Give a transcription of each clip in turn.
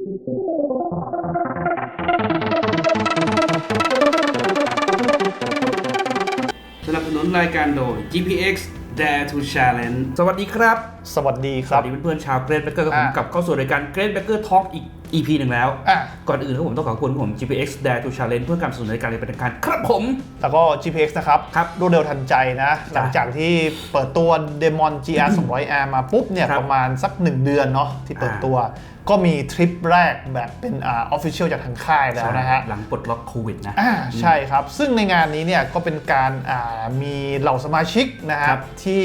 สนับสนุนรายการโดย GPX Dare to Challenge สวัสดีครับ สวัสดีคสรัวับ สดีเพื่อนๆชาวเกรดเบเกอร์กับผมอะ กลับเข้าสู่รายการเกรดเบเกอร์ทอล์กอีก EP หนึ่งแล้ว อะ ก่อนอื่นครับผมต้องขอบคุณผม GPX Dare to Challenge เพื่อการสนับสนุนรายการในเป็นทางการครับผม แล้วก็ GPX นะครับครับรวดเร็วทันใจนะ หลังจากที่เปิดตัว Demon GR 200R มาปุ๊บเนี่ยครับประมาณสัก 1 เดือนเนาะที่เปิดตัว ก็มีทริปแรกแบบเป็นอ่าออฟฟิเชียลจากทางค่ายแล้วนะฮะ หลังปลดล็อกโควิดนะ อ่าใช่ครับ ซึ่งในงานนี้เนี่ยก็เป็นการอ่ามีเหล่าสมาชิกนะคครัรับบที่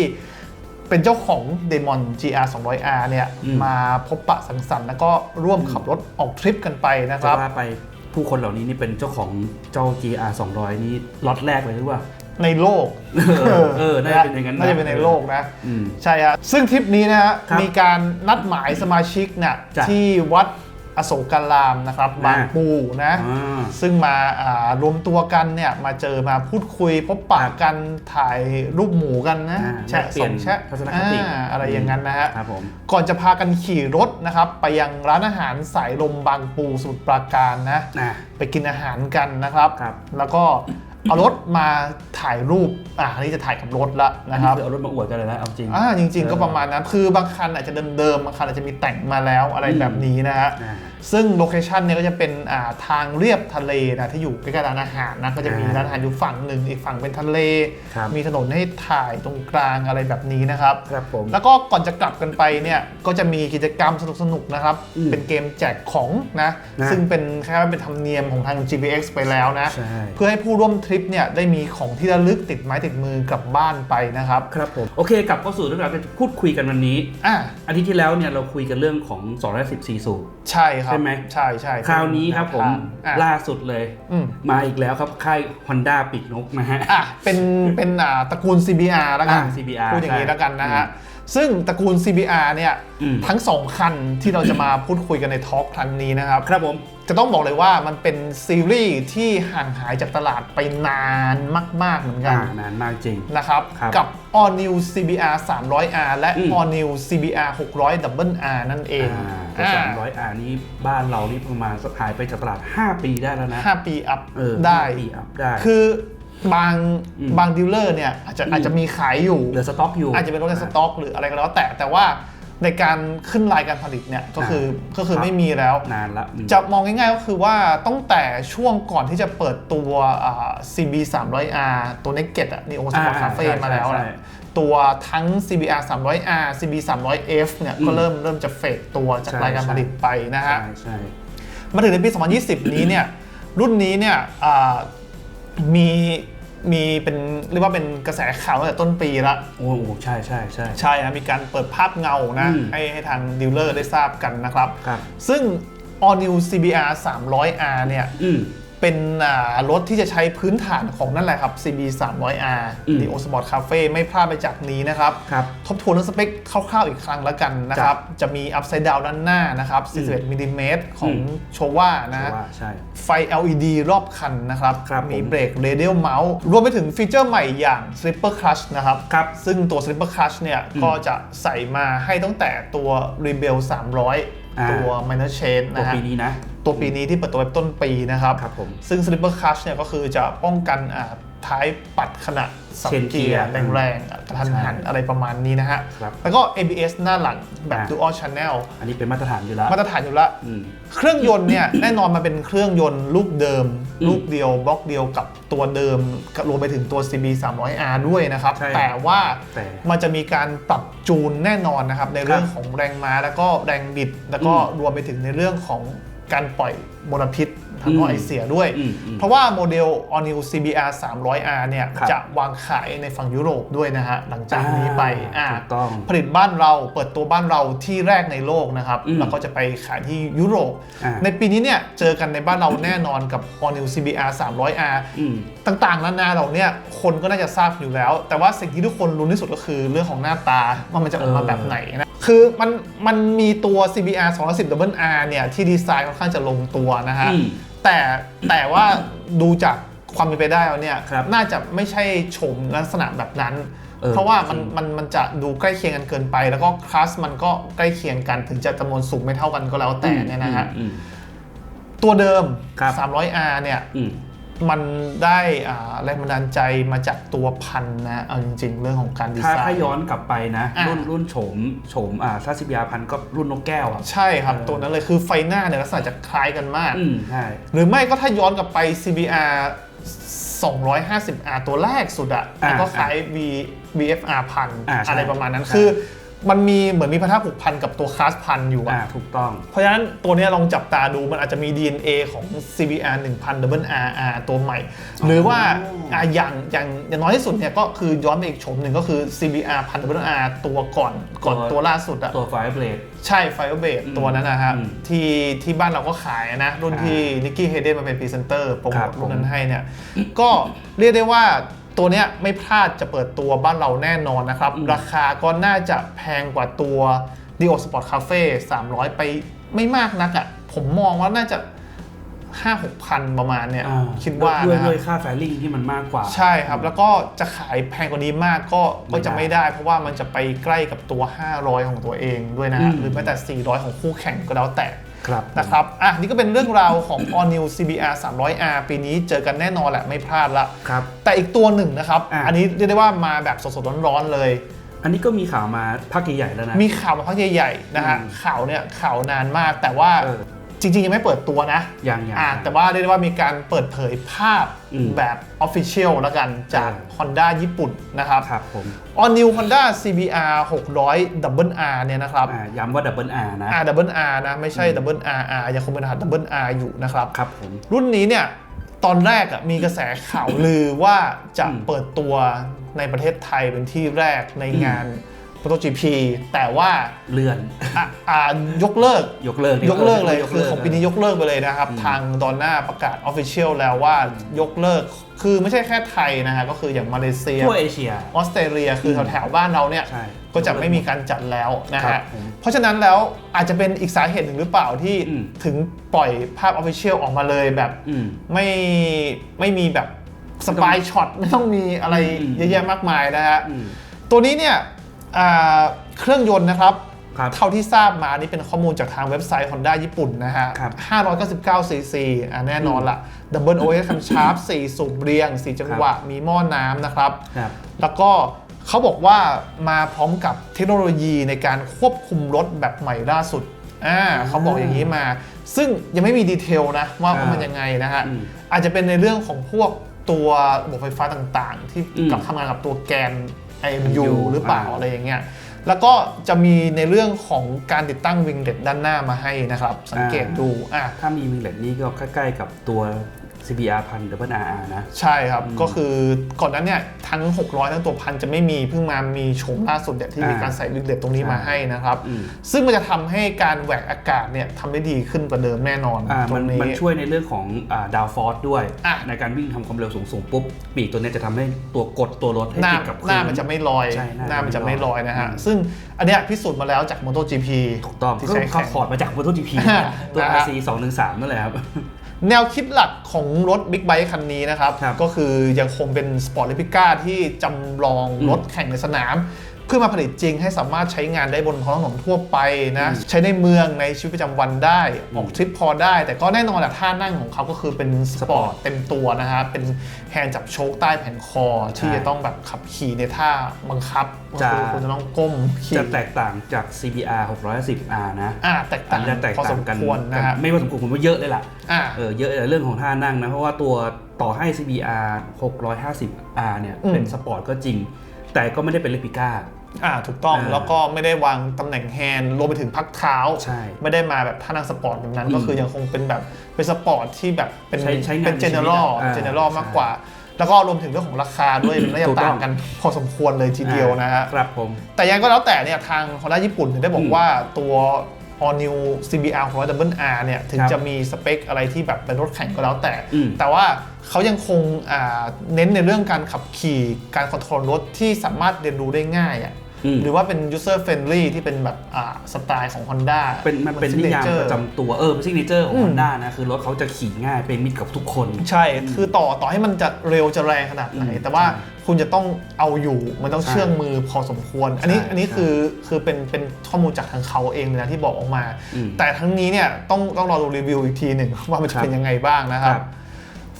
เป็นเจ้าของ Demon GR 200R เนี่ยอืมมาพบปะสังสรรค์แล้วก็ร่วมขับรถออกทริปกันไปนะคจะรับว่าไปผู้คนเหล่านี้นี่เป็นเจ้าของเจ้า GR 200 นี่ล็อตแรกเลยหรือเปล่าในโลกเออเออ น่าจะเป็นอย่างนั้นนะน่าจะเป็นในโลกนะอืมใช่ฮะ ซึ่งทริปนี้นะฮะครับมีการนัดหมายสมาชิกเนี่ยจ้ะที่วัด อโศการามนะครับอ่าบางปูนะอ่าซึ่งมาอ่ารวมตัวกันเนี่ยมาเจอมาพูดคุยพบปะกันถ่ายรูปหมู่กันนะอ่าแชะแลกเปลี่สยนองแชะทัศนคติอ่าอะไรอย่างนั้นนะฮะครับผมก่อนจะพากันขี่รถนะครับไปยังร้านอาหารสายลมบางปูสมุทรปราการนะอะไปกินอาหารกันนะครับครับแล้วก็ เอารถมาถ่ายรูปอ่าอันนี้จะถ่ายกับรถละอันนะคนี้รับคือเอารถมาอวดกันเลยนะเอาจริง อ่าจริง ๆ ก็ประมาณนั้นคือบางคันอาจจะเดิมๆบางคันอาจจะมีแต่งมาแล้วอะไรแบบนี้นะฮะอ่าซึ่งโลเคชันเนี่ยก็จะเป็นอ่าทางเรียบทะเลนะที่อยู่ใกล้ๆร้านอาหารนะก็จะมีอ่าร้านอาหารอยู่ฝั่งหนึ่งอีกฝั่งเป็นทะเล ครับ มีถนนให้ถ่ายตรงกลางอะไรแบบนี้นะครับ ครับผม แล้วก็ก่อนจะกลับกันไปเนี่ยก็จะมีกิจกรรมสนุกๆนะครับ อืมเป็นเกมแจกของนะนะซึ่งเป็นแค่เป็นธรรมเนียมของทาง GPX ไปแล้วนะ ใช่ เพื่อให้ผู้ร่วมทริปเนี่ยได้มีของที่ระลึกติดไม้ติดมือกลับบ้านไปนะครับ ครับผม โอเคกลับเข้าสู่เรื่องราวที่พูดคุยกันวันนี้อะอาทิตย์ที่แล้วเนี่ยเราคุยกันเรื่องของ210ซีซูใช่ครับ ใช่ไหมใช่ใช่คราวนี้ครับผมอะล่าสุดเลยอืมมาอีกแล้วครับค่าย Honda ปีกนกนะฮะอะเป็นเป็นอ่าตระกูล CBR แล้วกันอ่า CBR พูดอย่างนี้ใช่แล้วกันนะฮะซึ่งตระกูล CBR เนี่ยอืมทั้งสองคันที่เราจะมาพูดคุยกันในทอล์กครั้งนี้นะครับ ครับผม จะต้องบอกเลยว่ามันเป็นซีรีส์ที่ห่างหายจากตลาดไปนานมาก ๆ เหมือนกัอ่านนานมากจริง นะครับ ครับกับ All New CBR 300R และ อืม All New CBR 600 Double R นั่นเองอ่าแต่สามร้อยอ่านี้บ้านเรานี่ประมาณสักหายไปจากตลาด 5 ปีได้แล้วนะห้าปีอัพเออได้ ห้าปีอัพได้ คือบางอืมบางดีลเลอร์เนี่ยอาจจะอืม อาจจะมีขายอยู่ เหลือสต็อกอยู่อาจจะเป็นรถในสต็อกหรืออะไรก็แล้วแต่แต่ว่า ในการขึ้นรายการผลิตเนี่ยก็คือก็คือครับไม่มีแล้ว นานละอืมจะมองง่ายๆก็คือว่าตั้งแต่ช่วงก่อนที่จะเปิดตัวอ่า CB 300R ตัว Naked อะนี่โอสปอร์ตอ่าคาเฟ่ใช่มาแล้วใช่นะตัวทั้ง CBR 300R CB 300F เนี่ยอืมก็เริ่มเริ่มจะเฟดตัวจากใช่รายการผลิตไปนะฮะใช่ใช่มาถึงในปี 2020 นี้เนี่ยรุ่นนี้เนี่ยอ่ามี มีเป็นเรียกว่าเป็นกระแสข่าวตั้งแต่ต้นปีละโอ้โหใช่ใช่ใช่ ใช่นะมีการเปิดภาพเงานะ อืมให้ให้ทางดีลเลอร์ได้ทราบกันนะครับ ครับ ซึ่ง All New CBR 300R เนี่ย อืม เป็นอ่ารถที่จะใช้พื้นฐานของนั่นแหละครับ CB 300R อืม The o Sport Cafe ไม่พลาดไปจากนี้นะครับครับทบทวนเรื่องสเปคคร่าวๆอีกครั้งแล้วกันนะครับ จะมี Upside Down ด้านหน้านะครับ 41มิลลิเมตรของอืมโชว่านะว่าใช่ไฟ LED รอบคันนะครับครับมีผมเบรก Radial Mouse รวมไปถึงฟีเจอร์ใหม่อย่าง Slipper Clutch นะครับครับซึ่งตัว Slipper Clutch เนี่ยอืมก็จะใส่มาให้ตั้งแต่ตัว Rebel 300 ตัว Minor Chain ตัวนะฮะปีนี้นะ ตัวปีนี้ที่เปิดตัวไปต้นปีนะครับครับผมซึ่ง Slipper Clutch เนี่ยก็คือจะป้องกันอ่าท้ายปัดขณะสับเชนเกีเกียยร์ร์แรงๆอะกระทันหันใช่อะไรประมาณนี้นะฮะครับแล้วก็ ABS หน้าหลังแบบอ่า Dual Channel อันนี้เป็นมาตรฐานอยู่แล้ว มาตรฐานอยู่แล้วอืมเครื่องยนต์เนี่ยแน่นอนมันเป็นเครื่องยนต์ลูกเดิมอืมลูกเดียวบล็อกเดียวกับตัวเดิมรวมไปถึงตัว CB 300R ด้วยนะครับใช่แต่ว่าแต่มันจะมีการปรับจูนแน่นอนนะครับในเรื่องครับของแรงม้าแล้วก็แรงบิด แล้วก็อืมรวมไปถึงในเรื่องของ การปล่อยมลพิษ ทางท่อไอเสียด้วย เพราะว่าโมเดล All New CBR 300R เนี่ยจะวางขายในฝั่งยุโรปด้วยนะฮะ หลังจากนี้ไปผลิตบ้านเราเปิดตัวบ้านเราที่แรกในโลกนะครับ แล้วก็จะไปขายที่ยุโรป ในปีนี้เนี่ยเจอกันในบ้านเราแน่นอนกับ All New CBR 300R ต่างๆนานาเหล่าเนี้คนก็น่าจะทราบอยู่แล้ว แต่ว่าสิ่งที่ทุกคนรู้ที่สุดก็คือเรื่องของหน้าตาว่ามันจะออกมาแบบไหนนะคือมันมันมีตัว CBR 210 Double R เนี่ยที่ดีไซน์ค่อนข้างจะลงตัวนะฮะ แต่แต่ว่าดูจากความเป็นไปได้แล้วเนี่ยครับน่าจะไม่ใช่โฉมลักษณะแบบนั้นออเพราะว่ามันจงมันมันจะดูใกล้เคียงกันเกินไป แล้วก็คลาสมันก็ใกล้เคียงกันถึงจะจำนวนสูงไม่เท่ากันก็แล้วแต่เนี่ยนะฮะอืม ตัวเดิม ครับ 300R เนี่ย อืม มันได้อ่าแรงบันดาลใจมาจากตัวพันธุ์นะเอาจริง ๆ เรื่องของการดีถ้าไซถ้าน์ย้อนกลับไปนะอะรุ่นรุ่นโฉมโฉมอ่าถ้าซิบยาพันก็รุ่นนกแก้วอะใช่ครับเออตัวนั้นเลยคือไฟหน้าเนี่ยลักษณะจะคล้ายกันมากอืมใช่หรือไม่ก็ถ้าย้อนกลับไป CBR 250R ตัวแรกสุดอะอ่าแล้วก็คล้าย V VFR พันอ่าใช่อะไรประมาณนั้นใช่คือ มันมีเหมือนมีพันธะผูกพันกับตัวคลาสพันอยู่อ่าอะถูกต้อง เพราะฉะนั้นตัวเนี้ยลองจับตาดูมันอาจจะมี DNA ของ CBR 1000 Double RR ตัวใหม่ หรือว่าอะอย่างอย่างอย่างน้อยที่สุดเนี่ยก็คือย้อนไปอีกโฉมหนึ่งก็คือ CBR 1000 Double R ตัวก่อนก่อนตัว ตัวล่าสุดอะ ตัวไฟเบลดใช่ไฟเบ e อืมตัวนั้นนะฮะอืมที่ที่บ้านเราก็ขายนะ รุ่นอ่าที่นิกกี้เฮเดนมาเป็นพรีเซนเตอร์โปรโมครัทบรุ่นนั้นให้เนี่ย ก็เรียกได้ว่า ตัวเนี้ยไม่พลาดจะเปิดตัวบ้านเราแน่นอนนะครับอืมราคาก็น่าจะแพงกว่าตัว Dio Sport Cafe 300 ไปไม่มากนักอะ่ะผมมองว่าน่าจะ5 6พันประมาณเนี่ยอ่าคิดว่าด้วยนะด้วยค่าแฟลิ่งที่มันมากกว่า ใช่ครับ แล้วก็จะขายแพงกว่านี้มากก็ไม่ก็จะได้ไม่ได้ เพราะว่ามันจะไปใกล้กับตัว 500 ของตัวเองด้วยนะฮะอืมหรือแม้แต่ 400 ของคู่แข่งก็แล้วแต่ ครับนะครับอะนี่ก็เป็นเรื่องราวของ All New CBR 300R ปีนี้เจอกันแน่นอนแหละไม่พลาดละครับแต่อีกตัวหนึ่งนะครับอะ อันนี้เรียกได้ว่ามาแบบสดๆร้อนๆเลย อันนี้ก็มีข่าวมาพักใหญ่ๆแล้วนะ มีข่าวมาพักใหญ่ๆนะฮะอืมข่าวเนี่ยข่าวนานมากแต่ว่าเออ จริงๆ ยังไม่เปิดตัวนะยังยังอะแต่ว่าเรียกได้ว่ามีการเปิดเผยภาพอืม แบบ Official แล้วกันจากเออ Honda ญี่ปุ่นนะครับ ครับผม All New Honda CBR 600 Double R เนี่ยนะครับ อ่าย้ำว่าดับเบิลอาร์นะ R Double R นะ ไม่ใช่ Double R R ยังคงเป็นรหัส Double R อยู่นะครับ ครับผม รุ่นนี้เนี่ยตอนแรกอะมีกระแสข่าวลือว่าจะอืมเปิดตัวในประเทศไทยเป็นที่แรกในอืมงาน MotoGP แต่ว่าเลื่อนอะอะยกเลิกยกเลิกยกเลิกเลยยกคือของปีนี้ยกเลิกไปเลยนะครับอืมทางดอนน่าประกาศ Official แล้วว่ายกเลิกคือไม่ใช่แค่ไทยนะฮะก็คืออย่างมาเลเซียทั่วเอเชียออสเตรเลียคือแถวๆบ้านเราเนี่ยใช่ก็จะไม่มีการจัดแล้วนะครัฮะบผมเพราะฉะนั้นแล้วอาจจะเป็นอีกสาเหตุหนึ่งหรือเปล่าที่อืมถึงปล่อยภาพ Official ออกมาเลยแบบอืมไม่ไม่มีแบบสปายช็อตไม่ต้องมีอะไรอืมเยอะแยะมากมายนะฮะอืมตัวนี้เนี่ย อ่าเครื่องยนต์นะครับ ครับ เท่าที่ทราบมานี่เป็นข้อมูลจากทางเว็บไซต์ Honda ญี่ปุ่นนะฮะ ครับ599 cc อะแน่นอนละ Double OS คันชาร์ป4สูบเรียง 4 จังหวะ มีหม้อน้ำนะครับ ครับแล้วก็เขาบอกว่ามาพร้อมกับเทคโนโลยีในการควบคุมรถแบบใหม่ล่าสุดอ่าเขาบอกอย่างนี้มา ซึ่งยังไม่มีดีเทลนะว่าอ่ามันยังไงนะฮะ อืมอาจจะเป็นในเรื่องของพวกตัวระบบไฟฟ้าต่างๆ ที่อืม กับทำงานกับตัวแกน IMU IMU หรือเปล่าอ่าอะไรอย่างเงี้ยแล้วก็จะมีในเรื่องของการติดตั้งวิงเด็ดด้านหน้ามาให้นะครับ สังเกตดูอะถ้ามีวิงเลตนี่ก็ใกล้ๆกับตัว CBR พันดับเบิลอาร์นะ ใช่ครับอืมก็คือก่อนนั้นเนี่ยทั้ง 600 ทั้งตัวพันจะไม่มีเพิ่งมามีโฉมล่าสุดเนี่ยที่มีอ่าการใส่วิงเด็ดตรงนี้มาใช่ให้นะครับอืมซึ่งมันจะทำให้การแหวกอากาศเนี่ยทำได้ดีขึ้นกว่าเดิมแน่นอนอ่าตรมันงนี้มันช่วยในเรื่องของดาวฟอร์สด้วยอะในการวิ่งทำความเร็วสูงๆปุ๊บปีกตัวเนี้ยจะทำให้ตัวกดตัวรถให้หน้าติดกับพื้หน้ามันจะไม่ลอยใช่หน้าหน้ามันจะไม่ลอยนะฮะอืมซึ่งอันเนี้ยพิสูจน์มาแล้วจาก MotoGP ถูกต้องที่ก็ใช้เขาแข่งถอดมาจาก MotoGP อ่าตัวนะฮะ RC 213นั่นแหละครับ แนวคิดหลักของรถบิ๊กไบค์คันนี้นะครับ ครับก็คือยังคงเป็นสปอร์ตลิปิก้าที่จำลองอืมรถแข่งในสนาม เพื่อมาผลิตจริงให้สามารถใช้งานได้บนท้องถนนทั่วไปนะอืมใช้ในเมืองในชีวิตประจำวันได้อืมออกทริปพอได้ แต่ก็แน่นอนแหละท่านั่งของเขาก็คือเป็นสปอร์ตสปอร์ตเต็มตัวนะฮะเป็นแฮนด์จับโชคใต้แผ่นคอ ที่ใช่จะต้องแบบขับขี่ในท่าบังคับก็จะคือคุณจะต้องก้มขี่จะแตกต่างจาก CBR 610R นะอ่าแตกอัต่านงนี้จะแตกพอสต่างมกันควรนะฮะไม่ว่าสมควรผมว่าเยอะเลยล่ะอ่าเออเยอะเลยเรื่องของท่านั่งนะเพราะว่าตัวต่อให้ CBR 650R เนี่ยอืมเป็นสปอร์ตก็จริง แต่ก็ไม่ได้เป็นเลปิก้า อ่าถูกต้องอ่าแล้วก็ไม่ได้วางตำแหน่งแฮนด์รวมไปถึงพักเท้า ใช่ไม่ได้มาแบบท่านั่งสปอร์ตแบบนั้น อืมก็คือยังคงเป็นแบบเป็นสปอร์ตที่แบบเป็นใช้ใช้งานเป็นในเจชีเนอวิตรัลอะอ่าเจเนอรัลมากกว่า แล้วก็รวมถึงเรื่องของราคาด้วยมันน่าจะถูกต้องต่างกันพอสมควรเลยทีเดียวนะฮะ ครับผม แต่ยังก็แล้วแต่เนี่ยทาง Honda ญี่ปุ่นถึงได้บออืกมว่าตัว All New CBR ของ Double R เนี่ยถึงครับจะมีสเปคอะไรที่แบบเป็นรถแข่งก็แล้วแต่อืมแต่ว่าเขายังคงอ่าเน้นในเรื่องการขับขี่การคอนโทรลรถที่สามารถเรียนรู้ได้ง่ายอะออืม หรือว่าเป็น user friendly ที่เป็นแบบอ่าสไตล์ของ Honda เป็นมันเป็นนิยาม signature ประจำตัวเออเป็นซิกเนเจอร์ของอืม Honda นะคือรถเขาจะขี่ง่ายเป็นมิตรกับทุกคน ใช่ คือต่อต่อให้มันจะเร็วจะแรงขนาดไหนอืมแต่ว่าใช่คุณจะต้องเอาอยู่มันต้องใช่เชื่องมือพอสมควร อันนี้ใช่อันนี้ใช่คือคือเป็นเป็นข้อมูลจากทางเขาเองเลยนะที่บอกออกมาอืมแต่ทั้งนี้เนี่ยต้องต้องรอดูรีวิวอีกทีหนึ่งว่ามันจะครับเป็นยังไงบ้างนะครับครับ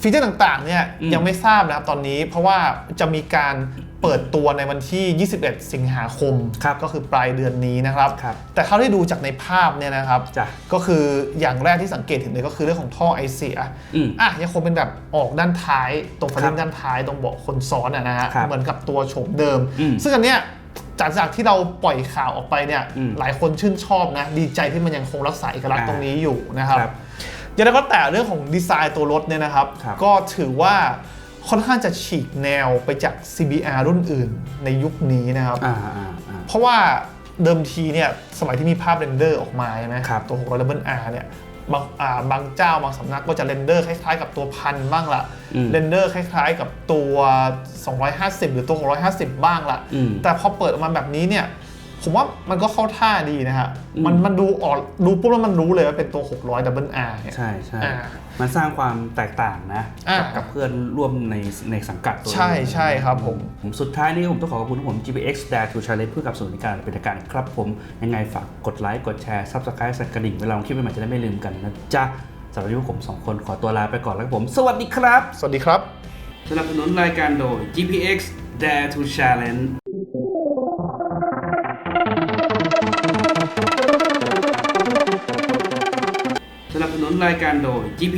ฟีเจอร์ต่างๆเนี่ยอืมยังไม่ทราบนะครับตอนนี้เพราะว่าจะมีการ เปิดตัวในวันที่ 21 สิงหาคมครับก็คือปลายเดือนนี้นะครับครับแต่เท่าที่ดูจากในภาพเนี่ยนะครับจ้ะก็คืออย่างแรกที่สังเกตเห็นเลยก็คือเรื่องของท่อไอเสียอืมอะยังคงเป็นแบบออกด้านท้ายตรงฝาครัลิ่บงด้านท้ายตรงเบาะคนซ้อนอะนะฮะครับเหมือนกับตัวโฉมเดิมอืมซึ่งอันเนี้ยจากจากที่เราปล่อยข่าวออกไปเนี่ยอืมหลายคนชื่นชอบนะดีใจที่มันยังคงรักษาเอกลักษณ์อ่าตรงนี้อยู่นะครับครับอย่างไรก็แต่เรื่องของดีไซน์ตัวรถเนี่ยนะครับครับก็ถือว่า ค่อนข้างจะฉีกแนวไปจาก CBR รุ่นอื่นในยุคนี้นะครับอ่าอ่าอ่าเพราะว่าเดิมทีเนี่ยสมัยที่มีภาพเรนเดอร์ออกมาใช่ไหมครับตัว 600 Double R เนี่ยบางอ่าบางเจ้าบางสำนักก็จะเรนเดอร์คล้ายๆ กับตัวพันบ้างละอืมเรนเดอร์คล้ายๆ กับตัว 250 หรือตัว 650 บ้างละอืมแต่พอเปิดออกมาแบบนี้เนี่ยผมว่ามันก็เข้าท่าดีนะฮะอืมมันมันดูออกดูปุ๊บแล้วมันรู้เลยว่าเป็นตัว 600 Double R เนี่ยใช่ใช่อ่า มันสร้างความแตกต่างนะอ่ากับกับเพื่อนร่วมในในสังกัดตัวใช่ใช่ครับผมผมสุดท้ายนี้ผมต้องขอขอบคุณผม GPX Dare to Challenge เพื่อกับสนุนในการเป็นทางการครับผม ยังไงฝากกดไลค์กดแชร์ Subscribe สั่นกระดิ่งเวลาลงคลิปใหม่ๆจะได้ไม่ลืมกันนะจ๊ะสำหรับวันนี้พวกผมสองคนขอตัวลาไปก่อนแล้วครับผม สวัสดีครับ สวัสดีครับสนับสนุนรายการโดย GPX Dare to Challenge